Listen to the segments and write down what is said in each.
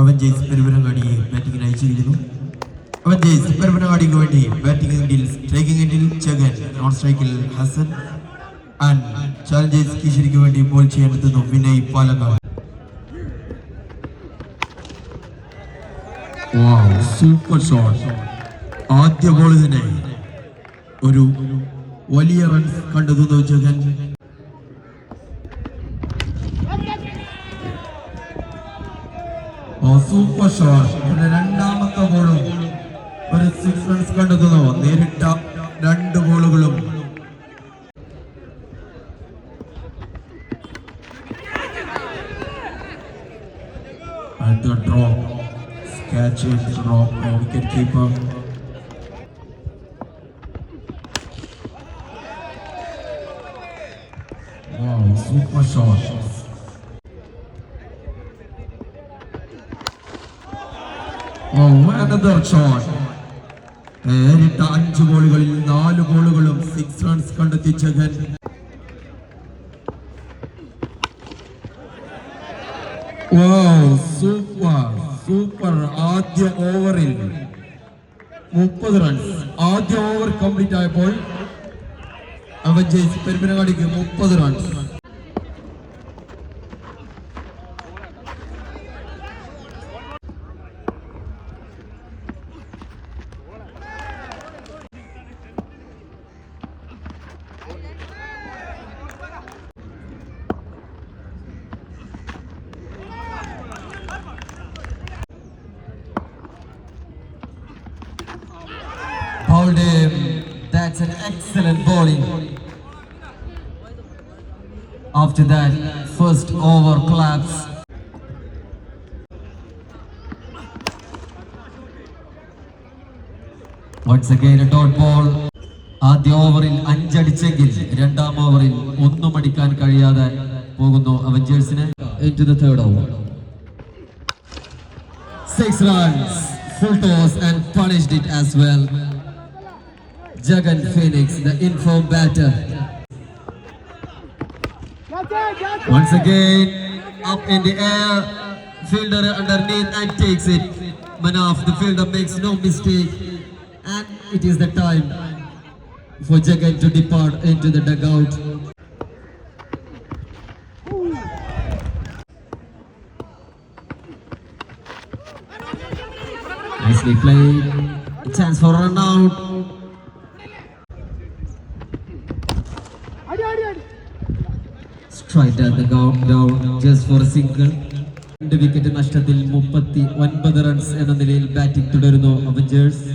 Avengers പെരുവനങ്ങാടിയെ ബാറ്റിംഗിന് അയച്ചിരിക്കുന്നു. Avengers പെരുവനങ്ങാടിക്ക് വേണ്ടി ബാറ്റിംഗ് എൻഡിൽ സ്ട്രൈക്കിംഗ് എൻഡിൽ ജഗൻ നോൺ സ്ട്രൈക്കിൽ ഹസൻ ആൻഡ് ചാലഞ്ചേഴ്സ് കിഷോരിക്ക് വേണ്ടി ബോൾ ചെയ്യാൻ എത്തുന്നു വിനയ് പാലക്കാട്. സൂപ്പർ ഷോട്ട് ആദ്യ ബോൾ തന്നെ ഒരു വലിയ റൺസ് കണ്ടെത്തുന്നു ജഗൻ സൂപ്പർ ഷോട്ട്. രണ്ടാമത്തെ ഗോളും ഒരു സിക്സ് റൺസ് കണ്ടെത്തുന്നു. നേരിട്ട രണ്ട് ഗോളുകളും. അടുത്ത wicket keeper super shot another shot. നേരിട്ട അഞ്ച് ഗോളുകളിൽ നാല് ഗോളുകളും സിക്സ് റൺസ് കണ്ടെത്തി ജഗൻ. Super super. ആദ്യ ഓവറിൽ മുപ്പത് റൺസ് ആദ്യ ഓവർ കംപ്ലീറ്റ് ആയപ്പോൾ അവൻ ജയിച്ച് പെരുമ്പനങ്ങാടിക്ക് മുപ്പത് runs Hold him. That's an excellent bowling. After that, first over collapse. Once again dot ball ആദ്യ ഓവറിൽ അഞ്ചടിച്ചെങ്കിൽ രണ്ടാം ഓവറിൽ ഒന്നും അടിക്കാൻ കഴിയാതെ പോകുന്നു അവഞ്ചേഴ്സിന് into the third over six runs full toss and punished it as well Jagan Phoenix, the informed batter. Once again, up in the air, fielder underneath and takes it. Manaf, the fielder makes no mistake, and it is the time for Jagan to depart into the dugout. Nicely played. Chance for run out. Go- down just for a single. രണ്ട് വിക്കറ്റ് നഷ്ടത്തിൽ മുപ്പത്തി ഒൻപത് runs എന്ന നിലയിൽ batting തുടരുന്നു Avengers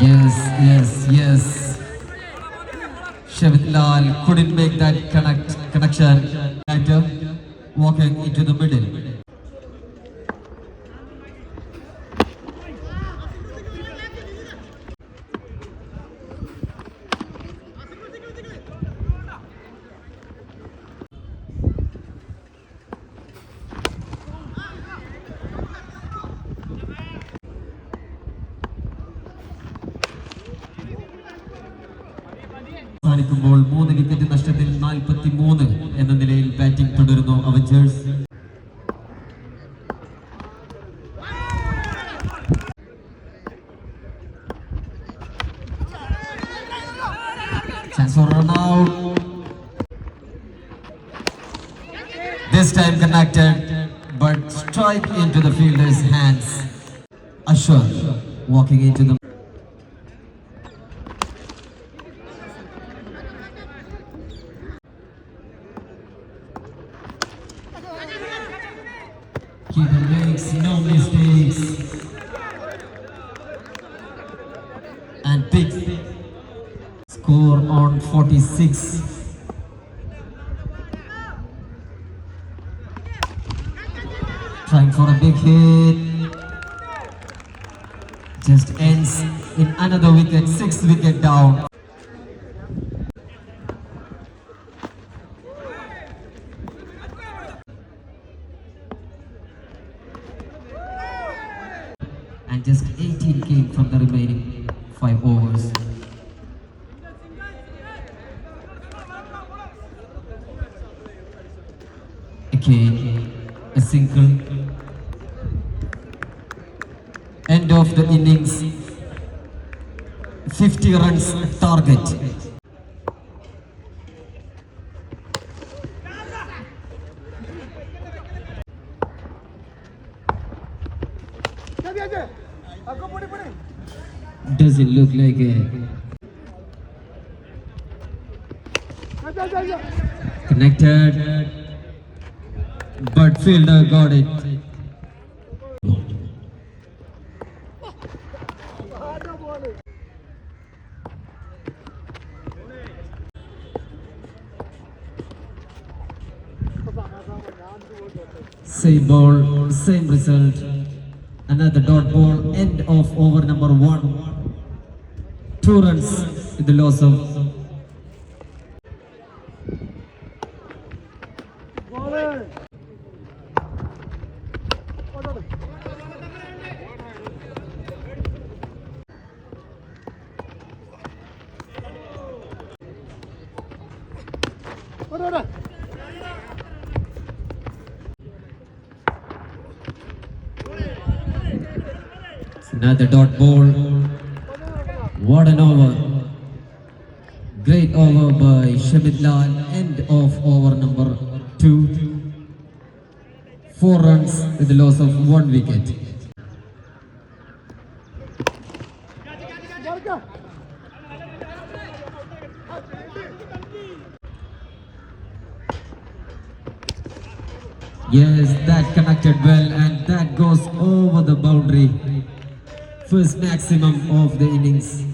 yes, yes. Shavit Lal couldn't make that connect connection. Batter walking into the middle. അവസാനിക്കുമ്പോൾ മൂന്ന് വിക്കറ്റ് നഷ്ടത്തിൽ നാൽപ്പത്തി മൂന്ന് എന്ന നിലയിൽ ബാറ്റിംഗ് തുടരുന്നു Avengers. This time connected, but strike into the fielder's hands. Ashur walking into the Keeper makes no mistakes. And picks score on 46. Trying for a big hit. Just ends in another wicket, sixth wicket down. And just 18 came from the remaining five overs. Okay, a single. End of the innings. 50 runs target. Does it look like a connected? But fielder got it. Same ball, same result. Another dot ball, end of over number one. Two runs with the loss of another dot ball. What an over. Great over by Shamit Lal. End of over number two. Four runs with the loss of one wicket. Yes, that connected well and that goes over the boundary. First maximum of the innings.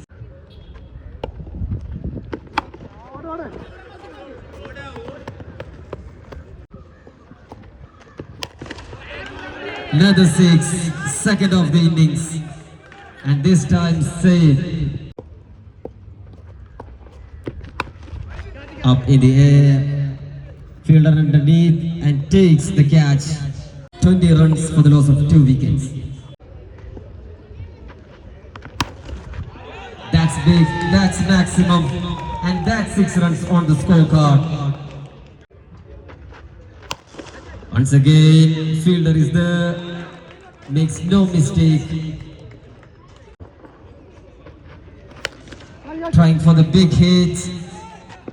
Another six, second of the innings. And this time save. Up in the air. Fielder underneath and takes the catch. 20 runs for the loss of two wickets. That's big, that's maximum, and that's six runs on the scorecard. Once again, fielder is there, makes no mistake. Trying for the big hit,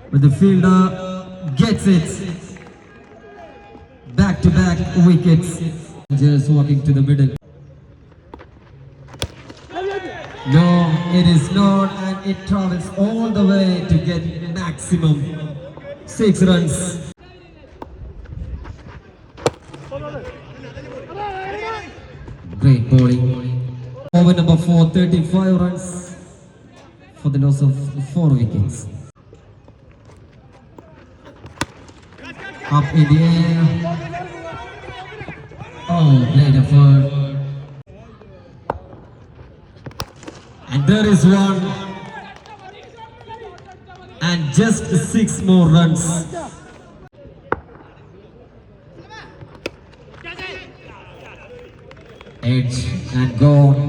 but the fielder gets it. Back to back wickets. Just walking to the middle. No, it is not, and it travels all the way to get maximum six runs. Great bowling. Over number four, 35 runs for the loss of four wickets. Up in the air. Oh, great effort. And there is one. And just six more runs. Edge and gone.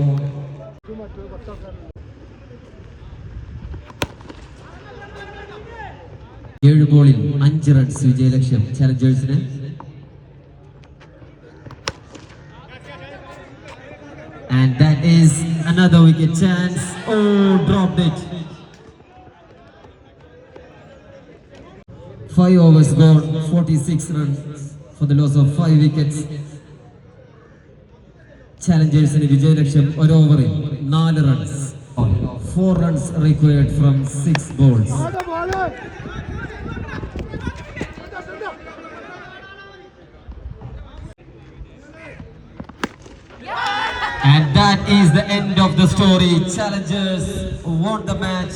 ഏഴ് ബോളിൽ അഞ്ച് runs വിജയലക്ഷ്യം ചലഞ്ചേഴ്സിന് And that is another wicket chance. Oh, dropped it. Five overs gone, 46 runs for the loss of five wickets. ചാലഞ്ചേഴ്സിന് വിജയലക്ഷ്യം ഒരു ഓവറിൽ നാല് runs four runs required from six balls And that is the end of the story. Challengers won the match